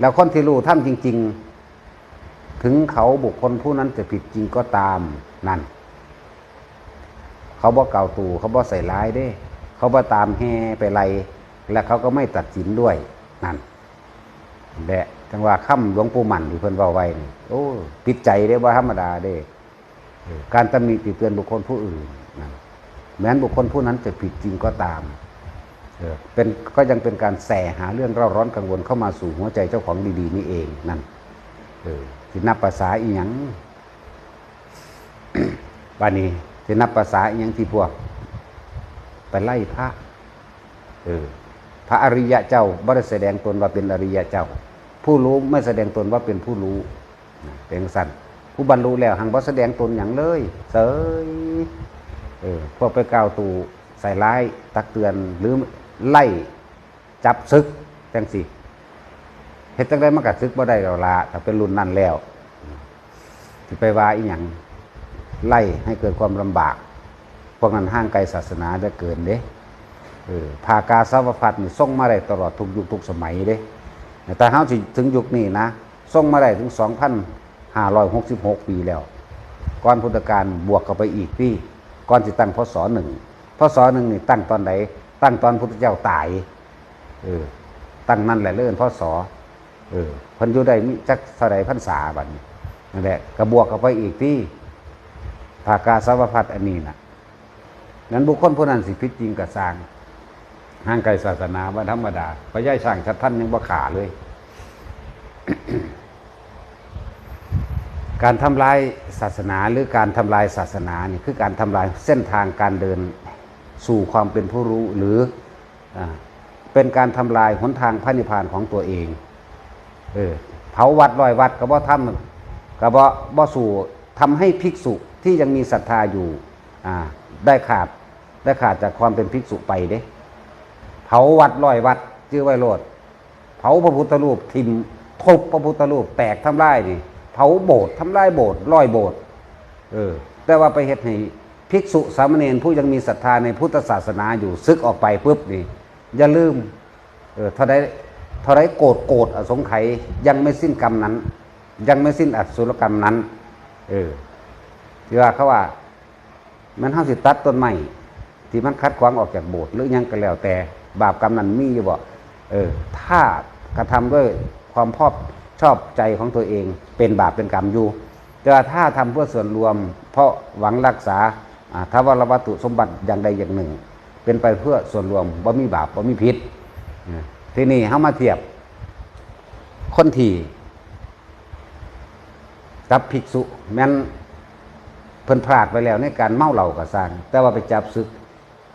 แล้วคนที่รู้ท่านจริง ๆ ถึงเขาบุคคลผู้นั้นจะผิดจริงก็ตามนั่น เขาบ่เก่าตู่เขาบ่ใส่ร้ายเด้ เขาบ่ตามแห่ไปไล่และเขาก็ไม่ตัดสินด้วยนั่นแหละจังว่าค่ำหลวงปู่หมันที่เพิ่อนว้าไว้นี่โอ้ปิดใจได้ว่าธรรมดาเด้ การตำหนิติเตือนบุคคลผู้อื่นนั่นแม้นบุคคลผู้นั้นจะผิดจริงก็ตาม เป็นก็ยังเป็นการแส่หาเรื่องเร่าร้อนกังวลเข้ามาสู่หัวใจเจ้าของดีๆนี่เองนั่นสินับภาษาอีหยังบานี้สินับภาษาอีหยังที่พวก ไปไล่พระเออพระอริยะเจ้าบ่ได้แสดงตนว่าเป็นอริยะเจ้า ผู้รู้ไม่แสดงตนว่าเป็นผู้รู้เป็นสันผู้บรรลุแล้วหังบ่แสดงตนอย่างเลยเสยเออพวกไปกล่าวตูใส่ร้ายตักเตือนหรือ ไล่จับซึกจังสิเฮ็ดจังได้มันกัดซึกบ่ได้แล้วละถ้าเป็นรุ่นนั้นแล้วสิไปว่าอีหยังไล่ให้เกิดความลำบาก พวกนั้นห่างไกลศาสนาได้เกินเด้เออภากาสาวพัดนี่ส่งมาได้ตลอดทุกยุคทุกสมัยเด้แต่เฮาสิถึงยุคนี้นะส่งมาได้ถึง 2,566 ปีแล้ว ก่อนพุทธกาลบวกเข้าไปอีกปีก่อนสิตั้งพศหนึ่งพศหนึ่งนี่ตั้งตอนไหน ตั้งตอนพุทธเจ้าตาย เออ ตั้งนั่นแหละเลื่อนพศเออพันยูได้มีจักเท่าใดพรรษาบัดนี้นั่นแหละก็บวกเข้าไปอีกที่ภากาสาวพัดอันนี้นะนั้นบุคคลผู้นั้นสิพิจริงกับสร้างห่างไกลศาสนาว่าธรรมดาพระย่ายช่างชัดท่านยังบ่ขาเลย การทำลายศาสนาหรือการทำลายศาสนานี่คือการทำลายเส้นทางการเดิน สู่ความเป็นผู้รู้หรืออเป็นการทำลายหนทางพระนิพพานของตัวเอง เออเผาวัดลอยวัดก็บ่ทำก็บ่บ่สู่ทำให้ภิกษุที่ยังมีศรัทธาอยู่ได้ขาดได้ขาดจากความเป็นภิกษุไปเด้ เผาวัดลอยวัดชื่อไว้โลด เผาพระพุทธรูปทิมทุบพระพุทธรูปแตกทำลายนี่ เผาโบสถ์ทำลายโบสถ์ลอยโบสถ์เออ แต่ว่าไปเฮ็ดให้ ภิกษุสามเณรผู้ยังมีศรัทธาในพุทธศาสนาอยู่ซึกออกไปปุ๊บนี่อย่าลืมเออเท่าไรเท่าไรโกรธโกรธอสงไขยยังไม่สิ้นกรรมนั้น ยังไม่สิ้นอสุรกรรมนั้น เออที่ว่าเขาว่า มันห้าสิตัดต้นไม้ที่มันคัดขวางออกจากโบสถ์หรือยังก็แล้วแต่ บาปกรรมนั้นมีอยู่บ่เออ ถ้ากระทำด้วยความพอบชอบใจของตัวเอง เป็นบาปเป็นกรรมอยู่ แต่ถ้าทำเพื่อส่วนรวม เพราะหวังรักษา อ่าทวารวัตถุสมบัติอย่างใดอย่างหนึ่ง เป็นไปเพื่อส่วนรวมว่มีบาปว่มีพิษที่นี้เข้ามาเทียบ คนที่กับภิกษุ แม้นเพิ่นพลาดไปแล้วในการเมาเหล้ากับสร้าง แต่ว่าไปจับศึก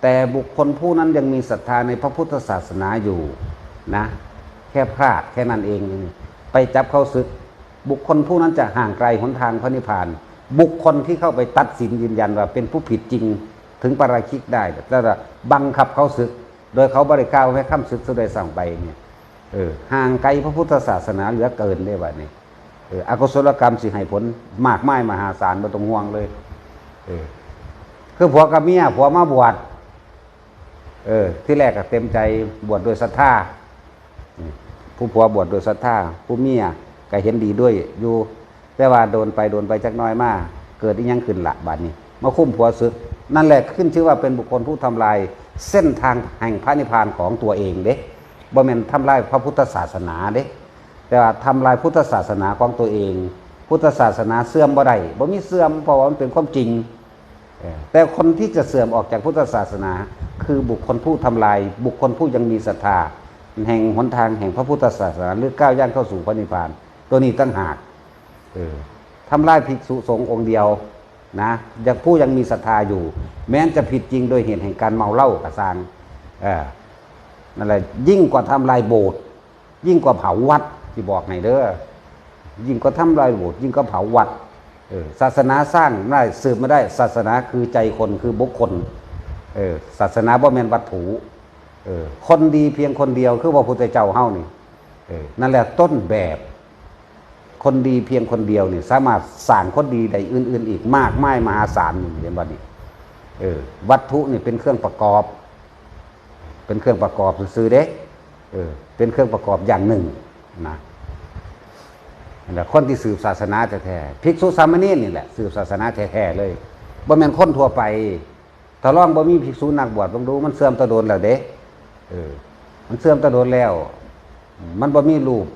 แต่บุคคลผู้นั้นยังมีศรัทธาในพระพุทธศาสนาอยู่นะ แค่พลาดแค่นั้นเอง ไปจับเข้าศึก บุคคลผู้นั้นจะห่างไกลหนทางพระนิพพาน บุคคลที่เข้าไปตัดสินยืนยันว่าเป็นผู้ผิดจริงถึงปราชิกได้แต่บังคับเขาศึก โดยเขาบริกล่าวให้ข้ามศึกสุดได้สั่งไปเนี่ยเออห่างไกลพระพุทธศาสนาเหลือเกินได้ว่านี่เอออกุศลกรรมสิให้ผลมากไมายมหาศาลบ่ต้องห่วงเลย เออ คือผัวกับเมียผัวมาบวชเออ ที่แรกก็เต็มใจบวชโดยศรัทธาผู้ผัวบวชโดยศรัทธาผู้เมียก็เห็นดีด้วยอยู่ แต่ว่าโดนไปโดนไปจักน้อยมาก เกิดอีหยังขึ้นละบาดนี้มาคุ้มผัวซึก นั่นแหละขึ้นชื่อว่าเป็นบุคคลผู้ทำลายเส้นทางแห่งพระนิพพานของตัวเองเด้บ่แม่นทำลายพระพุทธศาสนาเด้ แต่ว่าทำลายพุทธศาสนาของตัวเอง พุทธศาสนาเสื่อมบ่ได้บ่มีเสื่อมเพราะว่ามันเป็นความจริง แต่คนที่จะเสื่อมออกจากพุทธศาสนา คือบุคคลผู้ทำลาย บุคคลผู้ยังมีศรัทธาแห่งหนทางแห่งพระพุทธศาสนาหรือก้าวย่างเข้าสู่พระนิพพาน ตัวนี้ตั้งหาก ทำลายภิกษุสงฆ์องค์เดียวนะยังผู้ยังมีศรัทธาอยู่ แม้นจะผิดจริงโดยเหตุแห่งการเมาเหล้ากระซางนั่นแหละยิ่งกว่าทำลายโบสถ์ยิ่งกว่าเผาวัดที่บอกให้เด้อยิ่งกว่าทำลายโบสถ์ยิ่งกว่าเผาวัดศาสนาสร้างได้สืบมาได้ ศาสนาคือใจคนคือบุคคลศาสนาบ่แมนวัตถุคนดีเพียงคนเดียวคือพระพุทธเจ้าเฮานี่นั่นแหละต้นแบบ คนดีเพียงคนเดียวนี่สามารถสร้างคนดีได้อื่น ๆ อีกมากมายมหาศาลนี่เรียนว่านี่เออวัตถุนี่เป็นเครื่องประกอบ เป็นเครื่องประกอบซื่อเด้เออเป็นเครื่องประกอบอย่างหนึ่งนะนั่นแหละคนที่สืบศาสนาแท้ๆภิกษุสามเณรนี่แหละสืบศาสนาแท้ๆเลยบ่แม่นคนทั่วไปถ้าลองบ่มีภิกษุนักบวชลองดูมันเสื่อมตะโดนแล้วเด้เออมันเสื่อมตะโดนแล้ว มันบ่มีรูป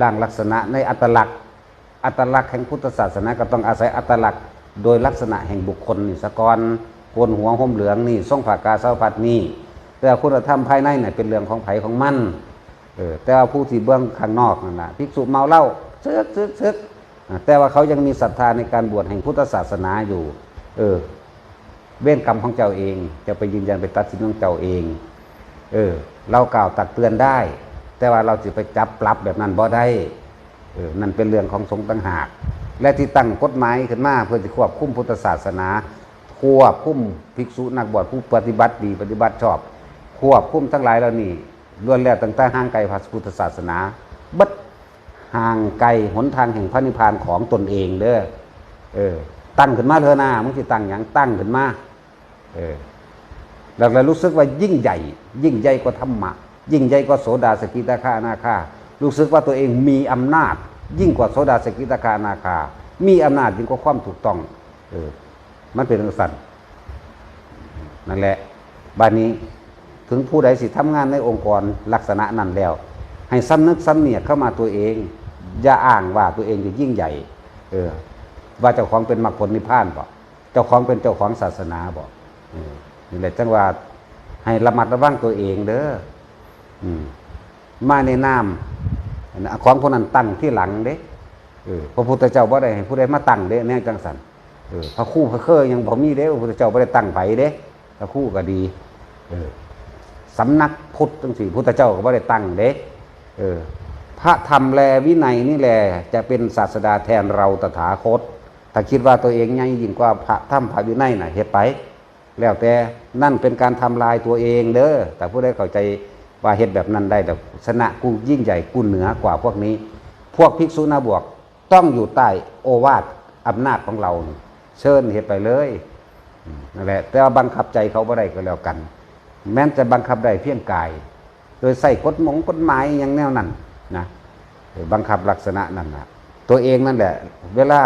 ร่างลักษณะในอัตลักษณ์ อัตลักษณ์แห่งพุทธศาสนาก็ต้องอาศัยอัตลักษณ์ โดยลักษณะแห่งบุคคลนี่สกอนโกนหัวห่มเหลืองนี่ทรงผากาสาวพัดนี่แต่คุณธรรมภายในเนี่ยเป็นเรื่องของไผของมันเออแต่ว่าผู้ที่เบื้องข้างนอกนั่นนะภิกษุเมาเหล้าเซึกซึกซึกอ่าแต่ว่าเขายังมีศรัทธาในการบวชแห่งพุทธศาสนาอยู่ เออ เว้นกรรมของเจ้าเอง จะไปยืนยันไปตัดสินของเจ้าเอง เออ เรากล่าวตักเตือนได้ แต่ว่าเราจะไปจับปรับแบบนั้นบ่ได้เออนั่นเป็นเรื่องของสงฆ์ต่างหาก และที่ตั้งกฎหมายขึ้นมาเพื่อจะควบคุมพุทธศาสนา ควบคุมภิกษุนักบวชผู้ปฏิบัติดีปฏิบัติชอบ ควบคุมทั้งหลายเหล่านี้ล้วนแล้วตั้งแต่ห่างไกลพระพุทธศาสนาบัดห่างไกลหนทางแห่งพระนิพพานของตนเองเด้อเออ ตั้งขึ้นมาเถอะนะมึงที่ตั้งอย่างตั้งขึ้นมาเออแล้วเรารู้สึกว่ายิ่งใหญ่ ยิ่งใหญ่กว่าธรรมะ ยิ่งใหญ่กว่าโสดาสกิตาคานาคารู้สึกว่าตัวเองมีอำนาจ ยิ่งกว่าโสดาสกิตาคานาคา มีอำนาจยิ่งกว่าความถูกต้องเออมันเป็นองสันนั่นแหละบ้านนี้ถึงผู้ใดสิทำงานในองค์กรลักษณะนั้นแล้ว ให้สำนึกสำเนียกเข้ามาตัวเอง อย่าอ้างว่าตัวเองจะยิ่งใหญ่ เออ ว่าเจ้าของเป็นมรรคผลนิพพานบ่เจ้าของเป็นเจ้าของศาสนาบ่เออนี่แหละจังว่าให้ระมัดระวังตัวเองเด้อ มาในนามของคนนั้นตั้งที่หลังเด้พระพุทธเจ้าบ่ได้ให้ผู้ใดมาตั้งเด้แน่จังสันพระคู่พระเคยยังบ่มีเด้พระพุทธเจ้าบ่ได้ตั้งไผเด้พระคู่ก็ดีสำนักพุทธจังสี่พุทธเจ้าก็บ่ได้ตั้งเด้พระธรรมแลวินัยนี่แหละจะเป็นศาสดาแทนเราตถาคต ถ้าคิดว่าตัวเองใหญ่ยิ่งกว่าพระธรรมพระวินัยน่ะเฮ็ดไป แล้วแต่นั่นเป็นการทำลายตัวเองเด้อแต่ผู้ใดเข้าใจ ว่าเฮ็ดแบบนั้นได้แต่ชนะกูยิ่งใหญ่กูเหนือกว่าพวกนี้ พวกภิกษุนาบวกต้องอยู่ใต้โอวาทอำนาจของเรา เชิญเฮ็ดไปเลยนั่นแหละแต่ว่าบังคับใจเขาบ่ได้ก็แล้วกัน แม้นจะบังคับได้เพียงกาย โดยใส่กฎหมงกฎหมายอย่างแนวนั้นนะบังคับลักษณะนั้นนะตัวเองนั่นแหละ เวลา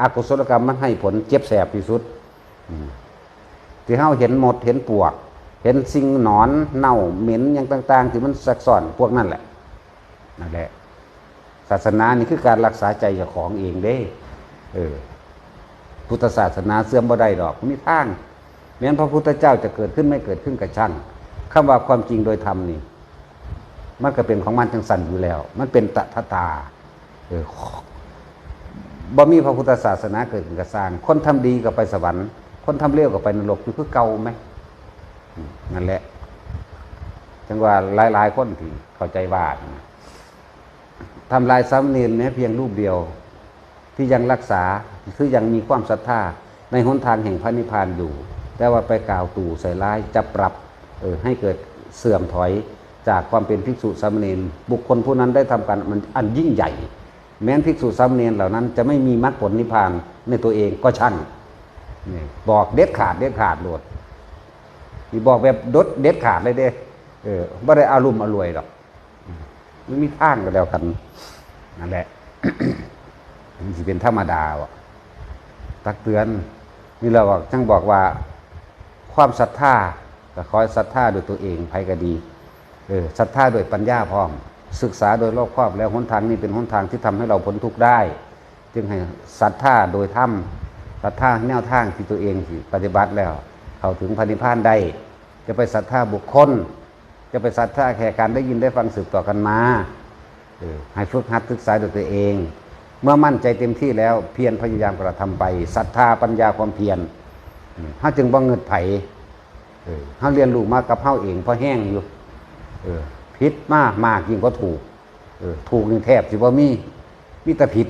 อากุศลกรรมมันให้ผลเจ็บแสบที่สุดที่เฮาเห็นหมดเห็นปวก เห็นสิ่งหนอนเน่าเหม็นอย่างต่าง ๆ ที่มันซักซ้อนพวกนั่นแหละนั่นแหละ ศาสนานี่คือการรักษาใจเจ้าของเองเด้เออพุทธศาสนาเสื่อมบ่ได้ดอกมีทางแม้นพระพุทธเจ้าจะเกิดขึ้นไม่เกิดขึ้นกับช่างคำว่าความจริงโดยธรรมนี่ มันก็เป็นของมันจังสันอยู่แล้ว มันเป็นตถตาเออบ่มีพระพุทธศาสนาเกิดขึ้นกับสร้าง คนทำดีก็ไปสวรรค์ คนทำเลวก็ไปนรกอยู่คือเก่าไหม นั่นแหละ จังว่าหลาย ๆ คนที่เข้าใจว่าทำลายสามเณรแม้เพียงรูปเดียว ที่ยังรักษาคือยังมีความศรัทธาในหนทางแห่งพระนิพพานอยู่ แต่ว่าไปกล่าวตู่ใส่ร้ายจะปรับเออให้เกิดเสื่อมถอยจากความเป็นภิกษุสามเณรบุคคลผู้นั้นได้ทำการมันอันยิ่งใหญ่ แม้นภิกษุสามเณรเหล่านั้น จะไม่มีมรรคผลนิพพานในตัวเองก็ช่างบอกเด็ดขาดเด็ดขาดโลดี่บอกแบบดดเด็ดขาดเลยเด้เออไม่ได้อารมณ์อรวยหรอกมันมีทางก็แล้วกันนั่นแหละมันสิเป็นธรรมดาวะตักเตือนนี่เราบอกจังบอกว่า ความศรัทธาก็คอยศรัทธาโดยตัวเองไผก็ดีเออศรัทธาโดยปัญญาพร้อม ศึกษาโดยรอบครอบแล้วหนทางนี้เป็นหนทางที่ทำให้เราพ้นทุกข์ได้ จึงให้ศรัทธาโดยธรรมศรัทธาแนวทางที่ตัวเองปฏิบัติแล้ว เข้าถึงพระนิพพานได้ จะไปศรัทธาบุคคล จะไปศรัทธาแค่การได้ยินได้ฟังสืบต่อกันมาให้ฝึกหัดศึกษาด้วยตัวเอง เมื่อมั่นใจเต็มที่แล้วเพียรพยายามกระทำไปศรัทธาปัญญาความเพียรอืมเฮาจึงบ่เงิดไผเออเฮาเรียนรู้มากับเฮาเองเพราะแห้งอยู่เออผิดมากมากยิ่งก็ถูกถูกนี่แทบสิบ่มีมีแต่ผิด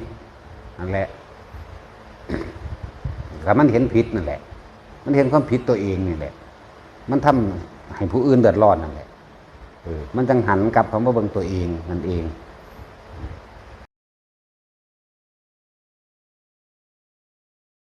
นั่นแหละถ้ามันเห็นผิดนั่นแหละ มันเห็นความผิดตัวเองนี่แหละ มันทำให้ผู้อื่นเดือดร้อนนั่นแหละมันจังหันกลับคำว่าเบิ่งตัวเองนั่นเอง